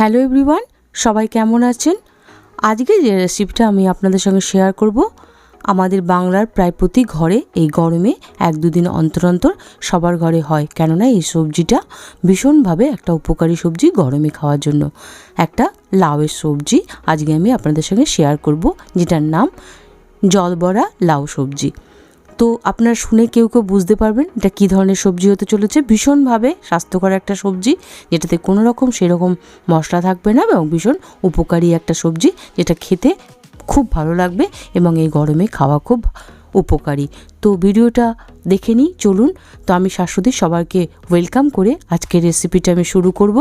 Hello everyone, সবাই কেমন আছেন? আজকে যে রেসিপিটা আমি আপনাদের সঙ্গে শেয়ার করব, আমাদের বাংলার প্রায় প্রতি ঘরে এই গরমে এক দুদিন অন্তর অন্তর সবার ঘরে হয়। কেননা এই সবজিটা ভীষণভাবে একটা উপকারী সবজি গরমে খাওয়ার জন্য। একটা লাউয়ের সবজি আজকে আমি আপনাদের সঙ্গে শেয়ার করব, যেটার নাম জলবড়া লাউ সবজি। তো আপনারা শুনে কেউ কেউ বুঝতে পারবেন এটা কী ধরনের সবজি হতে চলেছে। ভীষণভাবে স্বাস্থ্যকর একটা সবজি, যেটাতে কোনো রকম সেরকম মশলা থাকবে না এবং ভীষণ উপকারী একটা সবজি, যেটা খেতে খুব ভালো লাগবে এবং এই গরমে খাওয়া খুব উপকারী। তো ভিডিওটা দেখে নিই, চলুন। তো আমি শাশুড়ি সবাইকে ওয়েলকাম করে আজকের রেসিপিটা আমি শুরু করব।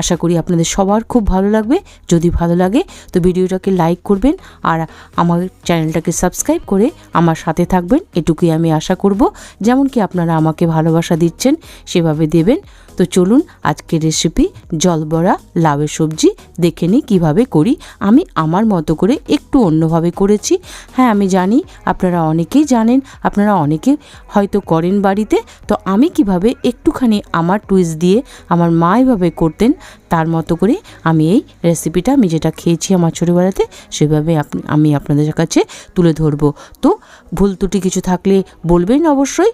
আশা করি আপনাদের সবার খুব ভালো লাগবে। যদি ভালো লাগে, তো ভিডিওটাকে লাইক করবেন আর আমার চ্যানেলটাকে সাবস্ক্রাইব করে আমার সাথে থাকবেন। এটুকুই আমি আশা করব। যেমন কি আপনারা আমাকে ভালোবাসা দিচ্ছেন, সেভাবে দেবেন। তো চলুন আজকের রেসিপি জলবড়া, লাউয়ের সবজি, দেখে নিই কীভাবে করি। আমি আমার মতো করে একটু অন্যভাবে করেছি। হ্যাঁ আমি জানি, আপনারা অনেকেই জানেন, আপনারা অনেকে হয়তো করেন বাড়িতে, তো আমি কীভাবে একটুখানি আমার টুইস্ট দিয়ে আমার মা এভাবে করতেন, তার মতো করে আমি এই রেসিপিটা আমি যেটা খেয়েছি আমার ছোটোবেলাতে, সেভাবে আমি আপনাদের কাছে তুলে ধরবো। তো ভুল ত্রুটি কিছু থাকলে বলবেন অবশ্যই।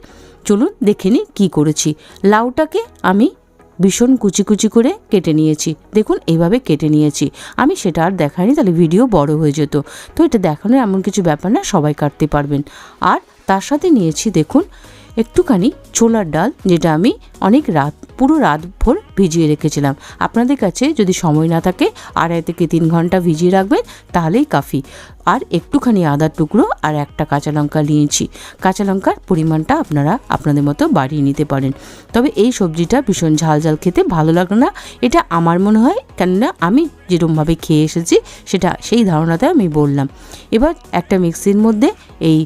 চলুন দেখে নিই কী করেছি। লাউটাকে আমি ভীষণ কুচি কুচি করে কেটে নিয়েছি। দেখুন এইভাবে কেটে নিয়েছি। আমি সেটা আর দেখাইনি, তাহলে ভিডিও বড় হয়ে যেত। তো এটা দেখানোর এমন কিছু ব্যাপার না, সবাই কাটতে পারবেন। আর তার সাথে নিয়েছি, দেখুন, একটুখানি ছোলার ডাল, যেটা আমি অনেক রাত, পুরো রাত ভোর ভিজিয়ে রেখেছিলাম। আপনাদের কাছে যদি সময় না থাকে, আড়াই থেকে তিন ঘণ্টা ভিজিয়ে রাখবেন, তাহলেই কাফি। আর একটুখানি আদার টুকরো আর একটা কাঁচা লঙ্কা নিয়েছি। কাঁচা লঙ্কার পরিমাণটা আপনারা আপনাদের মতো বাড়িয়ে নিতে পারেন। তবে এই সবজিটা ভীষণ ঝাল ঝাল খেতে ভালো লাগে না। এটা আমার মনে হয়, কেননা আমি যেরকমভাবে খেয়ে এসেছি, সেটা, সেই ধারণাতে আমি বললাম। এবার একটা মিক্সির মধ্যে এই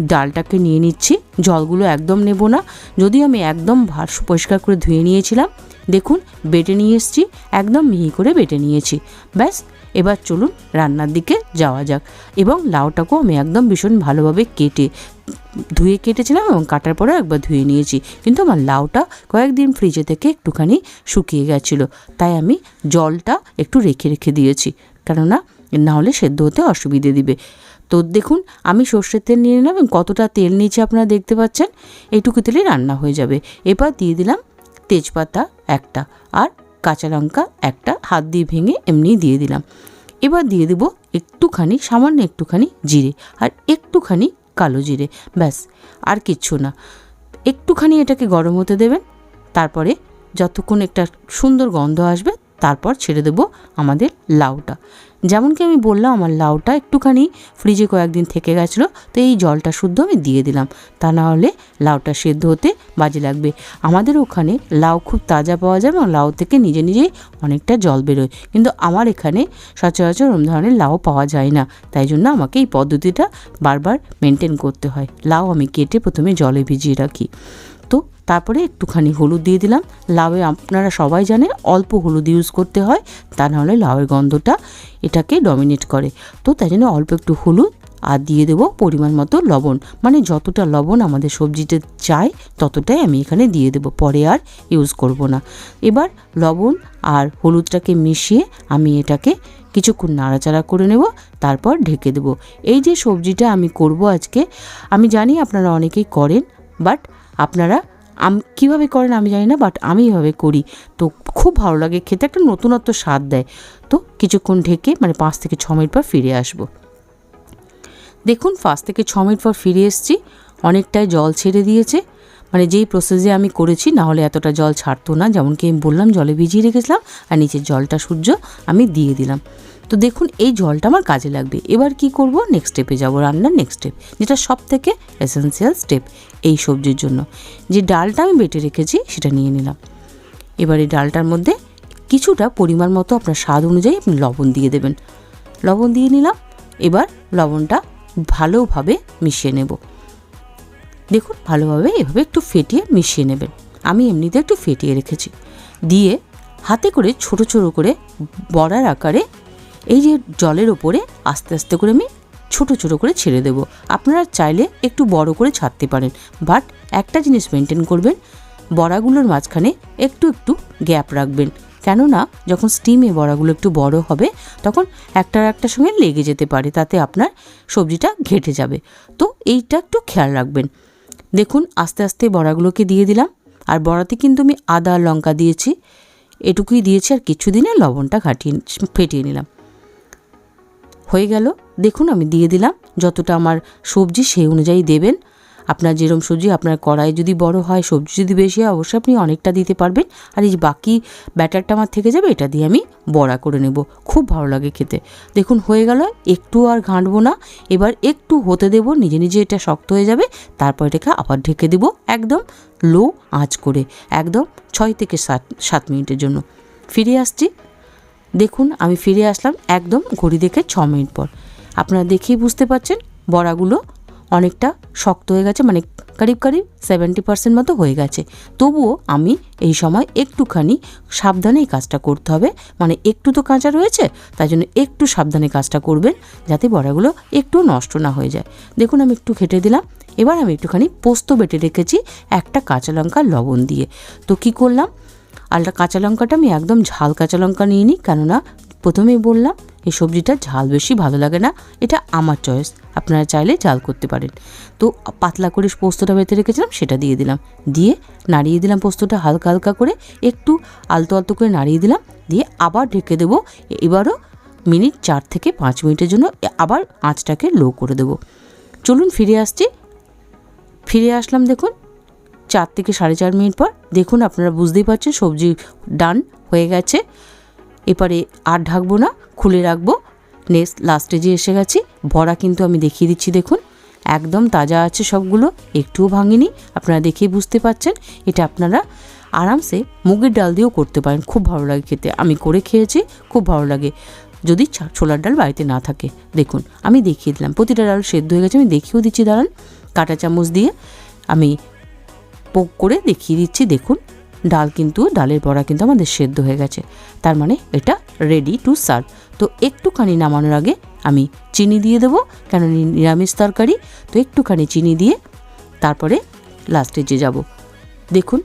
ডালটাকে নিয়ে নিচ্ছি। জলগুলো একদম নেব না। যদি আমি একদম ভাস পরিষ্কার করে ধুয়ে নিয়েছিলাম, দেখুন, বেটে নিয়ে এসেছি, একদম মিহি করে বেটে নিয়েছি। ব্যাস, এবার চলুন রান্নার দিকে যাওয়া যাক। এবং লাউটাকেও আমি একদম ভীষণ ভালোভাবে কেটে, ধুয়ে কেটেছিলাম এবং কাটার পরেও একবার ধুয়ে নিয়েছি। কিন্তু আমার লাউটা কয়েকদিন ফ্রিজে থেকে একটুখানি শুকিয়ে গেছিল। তাই আমি জলটা একটু রেখে রেখে দিয়েছি। কেননা নাহলে সেদ্ধ হতে অসুবিধে দিবে। তো দেখুন, আমি সর্ষের তেল নিয়ে নিলাম কতটা তেল নিয়েছি আপনারা দেখতে পাচ্ছেন, এইটুকু তেলেই রান্না হয়ে যাবে। এবার দিয়ে দিলাম তেজপাতা একটা আর কাঁচা লঙ্কা একটা, হাত দিয়ে ভেঙে এমনি দিয়ে দিলাম। এবার দিয়ে দেবো একটুখানি, সামান্য একটুখানি জিরে আর একটুখানি কালো জিরে, ব্যাস, আর কিচ্ছু না। একটুখানি এটাকে গরম হতে দেবেন, তারপরে যতক্ষণ একটা সুন্দর গন্ধ আসবে তারপর ছেড়ে দেবো আমাদের লাউটা। যেমন কি আমি বললাম, আমার লাউটা একটুখানি ফ্রিজে কয়েকদিন থেকে গেছিল, তো এই জলটা শুদ্ধ আমি দিয়ে দিলাম। তা না হলে লাউটা সেদ্ধ হতে বাজে লাগবে। আমাদের ওখানে লাউ খুব তাজা পাওয়া যায় এবং লাউ থেকে নিজে নিজেই অনেকটা জল বেরোয়। কিন্তু আমার এখানে সচরাচর ওরম ধরনের লাউ পাওয়া যায় না। তাই জন্য আমাকে এই পদ্ধতিটা বারবার মেনটেন করতে হয়। লাউ আমি কেটে প্রথমে জলে ভিজিয়ে রাখি। তো তারপরে একটুখানি হলুদ দিয়ে দিলাম। লাউয়ে আপনারা সবাই জানেন অল্প হলুদ ইউজ করতে হয়, তা নাহলে লাউয়ের গন্ধটা এটাকে ডমিনেট করে। তো তাই জন্য অল্প একটু হলুদ আর দিয়ে দেবো পরিমাণ মতো লবণ। মানে যতটা লবণ আমাদের সবজিতে চাই, ততটাই আমি এখানে দিয়ে দেবো। পরে আর ইউজ করব না। এবার লবণ আর হলুদটাকে মিশিয়ে আমি এটাকে কিছুক্ষণ নাড়াচাড়া করে নেব, তারপর ঢেকে দেবো। এই যে সবজিটা আমি করব আজকে, আমি জানি আপনারা অনেকেই করেন বাট আপনারা আম, কীভাবে করেন আমি জানি না বাট আমি এভাবে করি। তো খুব ভালো লাগে, খেতে একটা নতুনত্ব স্বাদ দেয়। তো কিছুক্ষণ ঢেকে মানে পাঁচ থেকে ছ মিনিট পর ফিরে আসব। দেখুন, পাঁচ থেকে ছ মিনিট পর ফিরে এসেছি। অনেকটাই জল ছেড়ে দিয়েছে। মানে যেই প্রসেসে আমি করেছি, না হলে এতটা জল ছাড়তো না। যেমন কি আমি বললাম, জলে ভিজিয়ে রেখেছিলাম, আর নিচের জলটা সূর্য আমি দিয়ে দিলাম। তো দেখুন, এই জলটা আমার কাজে লাগবে। এবার কি করব? নেক্সট স্টেপে যাব, রান্নার নেক্সট স্টেপ যেটা সব থেকে এসেন্সিয়াল স্টেপ এই সবজির জন্য। যে ডালটা আমি বেটে রেখেছি, সেটা নিয়ে নিলাম। এবার এই ডালটার মধ্যে কিছুটা পরিমাণ মতো আপনার স্বাদ অনুযায়ী আপনি লবণ দিয়ে দেবেন। লবণ দিয়ে নিলাম, এবার লবণটা ভালোভাবে মিশিয়ে নেব। দেখুন, ভালোভাবে এভাবে একটু ফেটিয়ে মিশিয়ে নেবেন। আমি এমনিতে একটু ফেটিয়ে রেখেছি। দিয়ে হাতে করে ছোট ছোট করে বড়ার আকারে এই যে জলের ওপরে আস্তে আস্তে করে আমি ছোট ছোট করে ছেড়ে দেব। আপনারা চাইলে একটু বড় করে ছাড়তে পারেন বাট একটা জিনিস মেনটেন করবেন, বড়াগুলোর মাঝখানে একটু একটু গ্যাপ রাখবেন। কেননা, যখন স্টিমে বড়াগুলো একটু বড় হবে, তখন একটার একটার সঙ্গে লেগে যেতে পারে, তাতে আপনার সবজিটা ঘেটে যাবে। তো এইটা একটু খেয়াল রাখবেন। দেখুন, আস্তে আস্তে বড়াগুলোকে দিয়ে দিলাম, আর বড়াতে কিন্তু আমি আদা লঙ্কা দিয়েছি, এটুকুই দিয়েছি আর কিছু দিনে লবণটা ঘাটিয়ে ফেটিয়ে নিলাম। হয়ে গেল। দেখুন, আমি দিয়ে দিলাম। যতটা আমার সবজি সেই অনুযায়ী দেবেন। আপনার যেরম সবজি, আপনার কড়াই যদি বড় হয়, সবজি যদি বেশি হয়, অবশ্যই আপনি অনেকটা দিতে পারবেন। আর এই বাকি ব্যাটারটা আমার থেকে যাবে, এটা দিয়ে আমি বড়া করে নেব। খুব ভালো লাগে খেতে। দেখুন, হয়ে গেল। একটু আর ঘাঁটবো না। এবার একটু হতে দেব, নিজে নিজে এটা শক্ত হয়ে যাবে। তারপর এটাকে আবার ঢেকে দেব, একদম লো আঁচ করে। একদম ছয় থেকে সাত সাত মিনিটের জন্য। ফিরে আসছি। দেখুন, আমি ফিরে আসলাম একদম ঘড়ি দেখে ছ মিনিট পর। আপনারা দেখেই বুঝতে পারছেন, বড়াগুলো অনেকটা শক্ত হয়ে গেছে মানে কারিব কারিব সেভেন্টি পার্সেন্ট মতো হয়ে গেছে। তবুও আমি এই সময় একটুখানি সাবধানে এই কাজটা করতে হবে। মানে একটু তো কাঁচা রয়েছে, তাই জন্য একটু সাবধানে কাজটা করবেন, যাতে বড়াগুলো একটু নষ্ট না হয়ে যায়। দেখুন, আমি একটু খেটে দিলাম। এবার আমি একটুখানি পোস্ত বেটে রেখেছি একটা কাঁচা লঙ্কা লবণ দিয়ে। তো কি করলাম? আলটা কাঁচা লঙ্কাটা আমি একদম ঝাল কাঁচা লঙ্কা নিয়ে নিই কেননা প্রথমেই বললাম, এই সবজিটা ঝাল বেশি ভালো লাগে না, এটা আমার চয়েস আপনারা চাইলে ঝাল করতে পারেন। তো পাতলা করে পোস্তটা বেঁধে রেখেছিলাম, সেটা দিয়ে দিলাম। দিয়ে নাড়িয়ে দিলাম পোস্তটা হালকা হালকা করে, একটু আলতো আলতো করে নাড়িয়ে দিলাম, দিয়ে আবার ঢেকে দেবো, এবারও মিনিট চার থেকে পাঁচ মিনিটের জন্য, আবার আঁচটাকে লো করে দেবো। চলুন ফিরে আসছি। ফিরে আসলাম দেখুন চার থেকে সাড়ে চার মিনিট পর দেখুন আপনারা বুঝতেই পারছেন সবজি ডান হয়ে গেছে। এবারে আর ঢাকবো না, খুলে রাখব। নেক্সট, লাস্টে যে এসে গেছি ভরা কিন্তু আমি দেখিয়ে দিচ্ছি, দেখুন। একদম তাজা আছে সবগুলো, একটুও ভাঙেনি, আপনারা দেখেই বুঝতে পারছেন। এটা আপনারা আরামসে মুগের ডাল দিয়েও করতে পারেন, খুব ভালো লাগে খেতে। আমি করে খেয়েছি, খুব ভালো লাগে। যদি ছোলার ডাল বাড়িতে না থাকে, দেখুন, আমি দেখিয়ে দিলাম। প্রতিটা ডাল সেদ্ধ হয়ে গেছে, আমি দেখিয়েও দিচ্ছি, দাঁড়ান। কাঁটা চামচ দিয়ে আমি পোক করে দেখিয়ে দিচ্ছি, দেখুন। ডাল কিন্তু, ডালের বড়া কিন্তু আমাদের সেদ্ধ হয়ে গেছে। তার মানে এটা রেডি টু সার্ভ তো একটুখানি নামানোর আগে আমি চিনি দিয়ে দেবো, কেন নিরামিষ তরকারি। তো একটুখানি চিনি দিয়ে তারপরে লাস্টে যে যাব। দেখুন,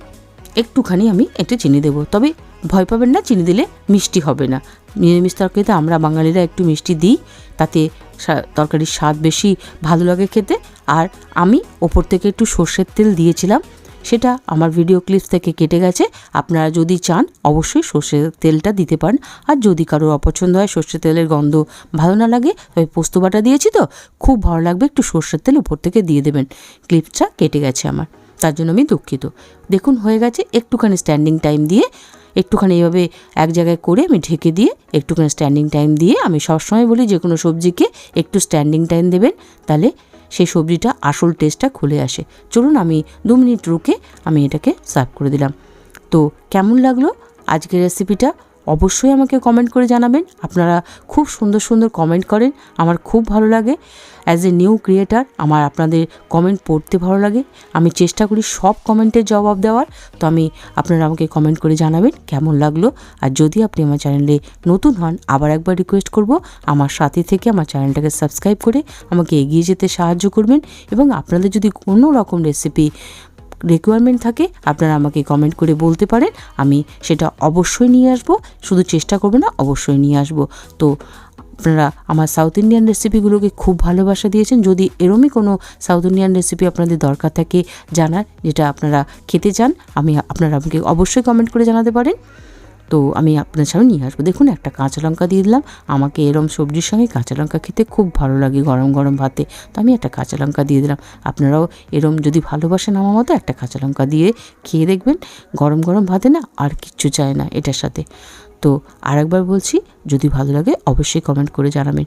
একটুখানি আমি একটু চিনি দেবো। তবে ভয় পাবেন না, চিনি দিলে মিষ্টি হবে না। নিরামিষ তরকারিতে আমরা বাঙালিরা একটু মিষ্টি দিই, তাতে তরকারির স্বাদ বেশি ভালো লাগে খেতে। আর আমি ওপর থেকে একটু সর্ষের তেল দিয়েছিলাম সেটা আমার ভিডিও ক্লিপস থেকে কেটে গেছে। আপনারা যদি চান, অবশ্যই সর্ষের তেলটা দিতে পারেন। আর যদি কারোর অপছন্দ হয় সর্ষের তেলের গন্ধ ভালো না লাগে, তবে পোস্ত বাটা দিয়েছি তো, খুব ভালো লাগবে একটু সর্ষের তেল উপর থেকে দিয়ে দেবেন। ক্লিপসটা কেটে গেছে আমার, তার জন্য আমি দুঃখিত। দেখুন, হয়ে গেছে একটুখানি স্ট্যান্ডিং টাইম দিয়ে, একটুখানি এইভাবে এক জায়গায় করে আমি ঢেকে দিয়ে, একটুখানি স্ট্যান্ডিং টাইম দিয়ে আমি সবসময় বলি যে কোনো সবজিকে একটু স্ট্যান্ডিং টাইম দেবেন, তাহলে সেই সবজিটা আসল টেস্টটা খুলে আসে। চলুন আমি দু মিনিট রুকে আমি এটাকে সার্ভ করে দিলাম। তো কেমন লাগল আজকের রেসিপিটা অবশ্যই আমাকে কমেন্ট করে জানাবেন। আপনারা খুব সুন্দর সুন্দর কমেন্ট করেন, আমার খুব ভালো লাগে। অ্যাজ এ নিউ ক্রিয়েটার আমার আপনাদের কমেন্ট পড়তে ভালো লাগে। আমি চেষ্টা করি সব কমেন্টের জবাব দেওয়ার। তো আমি, আপনারা আমাকে কমেন্ট করে জানাবেন কেমন লাগল। আর যদি আপনি আমার চ্যানেলে নতুন হন, আবার একবার রিকোয়েস্ট করব, আমার সাথে থেকে আমার চ্যানেলটাকে সাবস্ক্রাইব করে আমাকে এগিয়ে যেতে সাহায্য করবেন। এবং আপনাদের যদি কোনো রকম রেসিপি রিকোয়ারমেন্ট থাকে, আপনারা আমাকে কমেন্ট করে বলতে পারেন, আমি সেটা অবশ্যই নিয়ে আসব, শুধু চেষ্টা করব না, অবশ্যই নিয়ে আসব। তো আপনারা আমার সাউথ ইন্ডিয়ান রেসিপিগুলোকে খুব ভালোবাসা দিয়েছেন, যদি এরমই কোনো সাউথ ইন্ডিয়ান রেসিপি আপনাদের দরকার থাকে জানার, যেটা আপনারা খেতে চান, আমি আপনারা আমাকে অবশ্যই কমেন্ট করে জানাতে পারেন। তো আমি আপনার সামনে নিয়ে আসব। দেখুন, একটা কাঁচা লঙ্কা দিয়ে দিলাম। আমাকে এরম সবজির সঙ্গে কাঁচা লঙ্কা খেতে খুব ভালো লাগে গরম গরম ভাতে। তো আমি একটা কাঁচা লঙ্কা দিয়ে দিলাম। আপনারাও এরম যদি ভালোবাসেন আমার মতো একটা কাঁচা লঙ্কা দিয়ে খেয়ে দেখবেন, গরম গরম ভাতে না আর কিচ্ছু চায় না এটার সাথে। তো আরেকবার বলছি, যদি ভালো লাগে অবশ্যই কমেন্ট করে জানাবেন।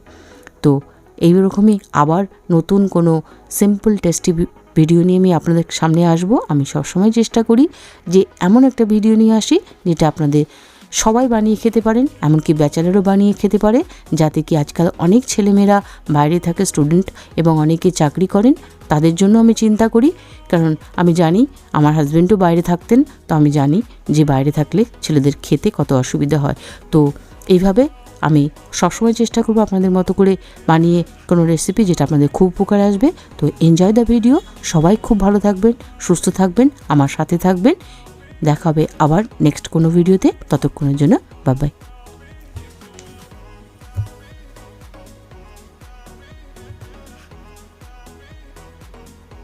তো এইরকমই আবার নতুন কোনো সিম্পল টেস্টি ভিডিও নিয়ে আমি আপনাদের সামনে আসব। আমি সবসময় চেষ্টা করি যে এমন একটা ভিডিও নিয়ে আসি যেটা আপনাদের সবাই বানিয়ে খেতে পারেন, এমনকি ব্যাচেলারও বানিয়ে খেতে পারে, যাতে কি আজকাল অনেক ছেলেমেয়েরা বাইরে থাকে স্টুডেন্ট এবং অনেকে চাকরি করেন, তাদের জন্য আমি চিন্তা করি। কারণ আমি জানি আমার হাজব্যান্ডও বাইরে থাকতেন, তো আমি জানি যে বাইরে থাকলে ছেলেদের খেতে কত অসুবিধা হয়। তো এইভাবে আমি সবসময় চেষ্টা করব আপনাদের মতো করে বানিয়ে কোনো রেসিপি যেটা আপনাদের খুব উপকারে আসবে। তো এনজয় দ্য ভিডিও সবাই খুব ভালো থাকবেন, সুস্থ থাকবেন, আমার সাথে থাকবেন। দেখা হবে আবার নেক্সট কোনো ভিডিওতে ততক্ষণের জন্য বাবাই বাই